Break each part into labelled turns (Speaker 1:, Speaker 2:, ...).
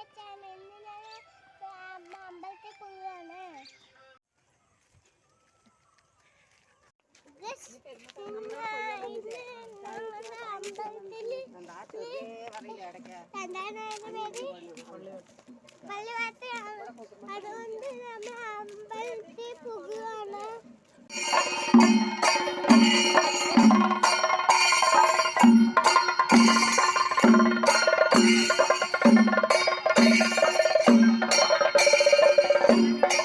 Speaker 1: വെച്ചാണ് ഇന്ന് ഞങ്ങൾ അമ്പലത്തിൽ പോവുകയാണ് Guys, ഇന്ന് ഇന്ന് ഞങ്ങളുടെ അമ്പലത്തില് എന്താണ് അതിന്റെ പേര്? പള്ളിവാസയാണ് അതുകൊണ്ട് നമ്മൾ അമ്പലത്തിൽ പോകുകയാണ് ഇതിലൂടെയാണ് thank you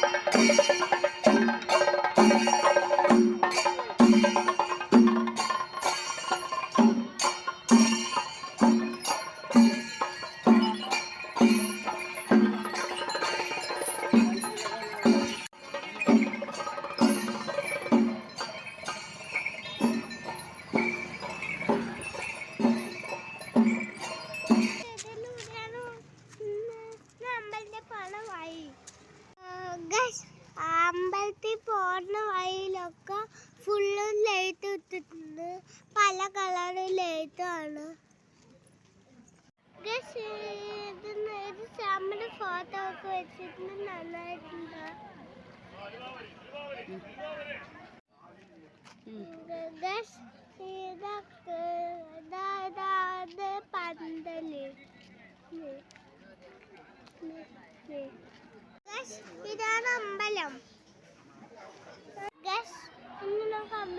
Speaker 1: അമ്പലത്തിൽ പോർണ വഴിയിലൊക്കെ ഫുള്ളും ലൈറ്റ് ഇട്ടിട്ടുണ്ട്. പല കളറ് ലൈറ്റാണ് നമ്മുടെ ഫോട്ടോ ഒക്കെ വെച്ചിട്ട് നന്നായിട്ടുണ്ട്. ഇതാണ് അമ്പലം.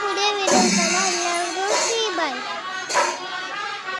Speaker 1: পুড়ে